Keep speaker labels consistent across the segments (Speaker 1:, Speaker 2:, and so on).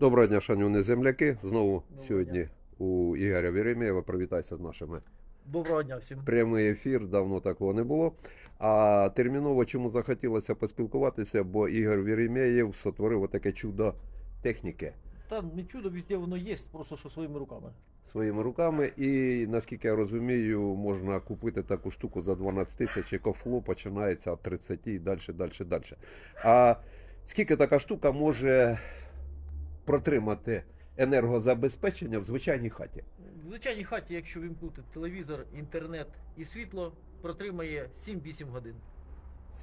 Speaker 1: Доброго дня, шановні земляки. Знову
Speaker 2: Доброго
Speaker 1: сьогодні у Ігоря Вєремєєва. Привітайся з нашими.
Speaker 2: Доброго дня всім.
Speaker 1: Прямий ефір, давно такого не було. А терміново чому захотілося поспілкуватися, бо Ігор Вєремєєв сотворив таке чудо техніки
Speaker 2: Та не чудо, везде воно є, просто що своїми руками.
Speaker 1: своїми руками. І наскільки я розумію, можна купити таку штуку за 12 тисяч, яка фло починається від 30 і далі, далі, далі. А скільки така штука може протримати енергозабезпечення в звичайній хаті?
Speaker 2: В звичайній хаті, якщо вімкнути телевізор, інтернет і світло, протримає 7-8 годин.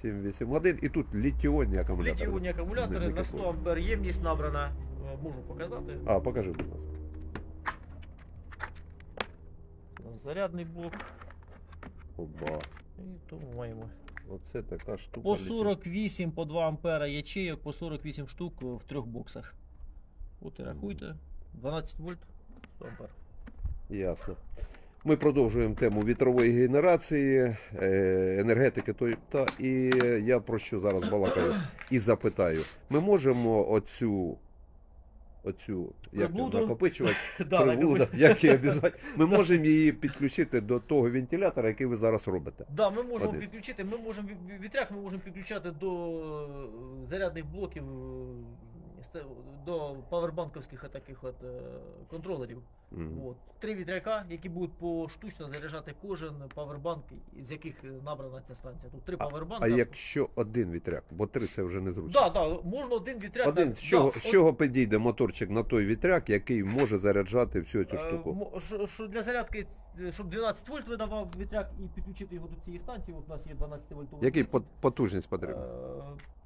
Speaker 1: 7-8 годин. І тут літіонні акумулятори.
Speaker 2: Літіонні акумулятори на 100
Speaker 1: купую.
Speaker 2: ампер ємність набрана. Е, Можу показати.
Speaker 1: А, покажи, будь ласка.
Speaker 2: Зарядний блок.
Speaker 1: Оба.
Speaker 2: І тому маємо.
Speaker 1: Оце така штука.
Speaker 2: По
Speaker 1: літій-
Speaker 2: 48 по 2 ампера ячеїв, по 48 штук в трьох боксах. От і рахуйте. 12 вольт, 100 ампер.
Speaker 1: Ясно. Ми продовжуємо тему вітрової генерації, е, енергетики той- та і я про що зараз балакаю і запитаю. Ми можемо оцю оцю як
Speaker 2: Приблуду?
Speaker 1: накопичувач,
Speaker 2: Да,
Speaker 1: приблуда, як її обізвати, ми можемо її підключити до того вентилятора, який ви зараз робите.
Speaker 2: Да, ми можемо
Speaker 1: Один.
Speaker 2: підключити, ми можемо вітряк ми можемо підключати до зарядних блоків, до павербанковських таких от е, контролерів.
Speaker 1: Мгм.
Speaker 2: От. Три вітряка, які будуть поштучно заряджати кожен павербанк, з яких е, набрана ця станція. Тут три павербанка.
Speaker 1: А якщо один вітряк, бо три це вже незручно.
Speaker 2: Да, да, можна один вітряк.
Speaker 1: Один, з чого,
Speaker 2: да,
Speaker 1: з чого підійде моторчик на той вітряк, який може заряджати всю цю
Speaker 2: Е,
Speaker 1: штуку?
Speaker 2: що- для зарядки, е, щоб 12 вольт видавав вітряк і підключити його до цієї станції, от у нас є 12 вольтовий.
Speaker 1: Який пот- потужність потрібна?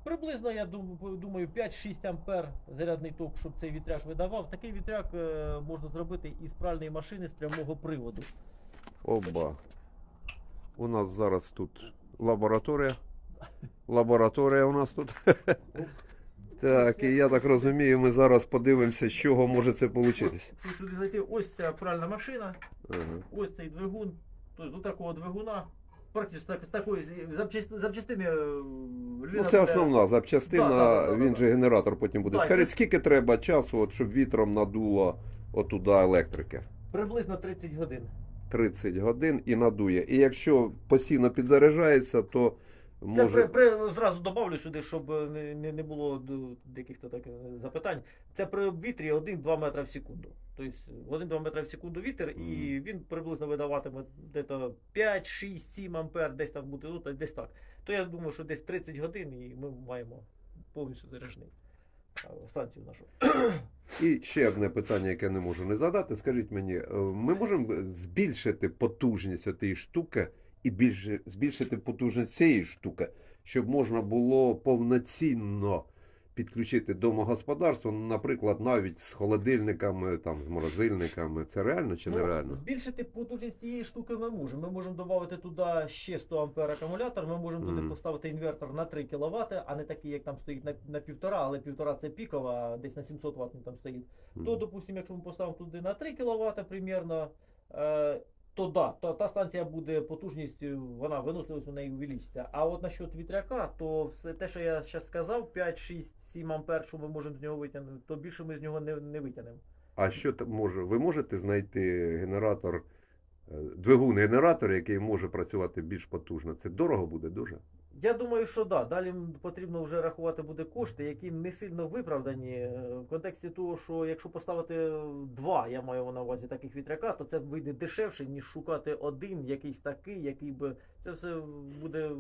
Speaker 2: Приблизно, я думаю, 5-6 ампер зарядний ток, щоб цей вітряк видавав. Такий вітряк е, можна зробити із пральної машини з прямого приводу.
Speaker 1: Оба. У нас зараз тут лабораторія. Лабораторія у нас тут. Так, і я так розумію, ми зараз подивимося, з чого може це вийти.
Speaker 2: Сюди зайти, ось ця пральна машина, ось цей двигун. Тобто до такого двигуна. Практично так, з такої запчасти- запчастини. е,
Speaker 1: Ну, це
Speaker 2: буде-
Speaker 1: основна запчастина,
Speaker 2: Да, да, да, да,
Speaker 1: він
Speaker 2: да.
Speaker 1: же генератор потім буде.
Speaker 2: Да,
Speaker 1: Скажіть,
Speaker 2: це-
Speaker 1: скільки треба часу, от, щоб вітром надуло отуда електрики?
Speaker 2: Приблизно 30 годин.
Speaker 1: 30 годин і надує. І якщо постійно підзаряджається, то
Speaker 2: Це при, при зразу добавлю сюди, щоб е, не, не, не було д- яких-то так е, запитань. Це при вітрі 1-2 метра в секунду. Тобто 1-2 метра в секунду вітер, і він приблизно видаватиме десь 5, 6, 7 ампер, десь там буде, ну, десь так. То я думаю, що десь 30 годин і ми маємо повністю заряджений е, станцію нашу.
Speaker 1: І ще одне питання, яке не можу не задати. Скажіть мені, е, ми можемо збільшити потужність цієї штуки і більше збільшити потужність цієї штуки, щоб можна було повноцінно підключити домогосподарство, наприклад, навіть з холодильниками, там, з морозильниками. Це реально чи
Speaker 2: Ну,
Speaker 1: нереально?
Speaker 2: збільшити потужність цієї штуки ми можемо. Ми можемо додати туди ще 100 ампер акумулятор, ми можемо туди поставити інвертор на 3 кВт, а не такий, як там стоїть на, на 1,5, але 1,5 це пікова, десь на 700 Вт він там стоїть. То, допустимо, якщо ми поставимо туди на 3 кВт примірно, е, то да, то та станція буде потужністю, вона виносливість у неї увеличиться. А от насчет вітряка, то все те, що я зараз сказав, 5, 6, 7 ампер, що ми можемо з нього витягнути, то більше ми з нього не, не витягнемо.
Speaker 1: А що там може? Ви можете знайти генератор, е, двигун генератор, який може працювати більш потужно? Це дорого буде дуже.
Speaker 2: Я думаю, що да. Далі потрібно вже рахувати буде кошти, які не сильно виправдані е, в контексті того, що якщо поставити два, я маю на увазі таких вітряка, то це вийде дешевше, ніж шукати один, якийсь такий, який би це все буде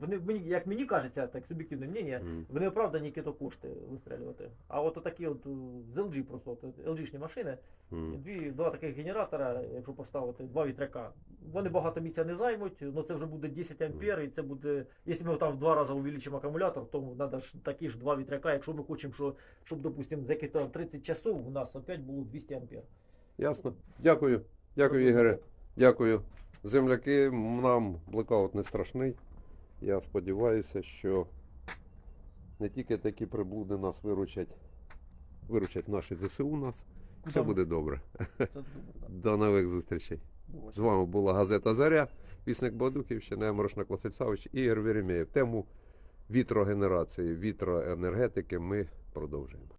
Speaker 2: в мені, як мені кажеться, так суб'єктивне мнення, в неоправдані які-то кошти вистрелювати. А от такі от е, з LG просто от, LG-шні машини. Дві, два таких генератора, якщо поставити, два вітряка. Вони багато місця не займуть, але це вже буде 10 ампер, і це буде, якщо ми там в два рази увеличимо акумулятор, то треба ж такі ж два вітряка, якщо ми хочемо, що, щоб, допустимо, за яких там 30 часов у нас опять було 200 ампер.
Speaker 1: Ясно. Дякую. Дякую, Ігоре. Дякую. Земляки, нам блекаут не страшний. Я сподіваюся, що не тільки такі приблуди нас виручать, виручать наші ЗСУ нас. Все буде добре. До нових зустрічей. З вами була газета Заря, вісник Бадуківщина, Морошна Василь і Ігор Вєремєєв. Тему вітрогенерації, вітроенергетики ми продовжуємо.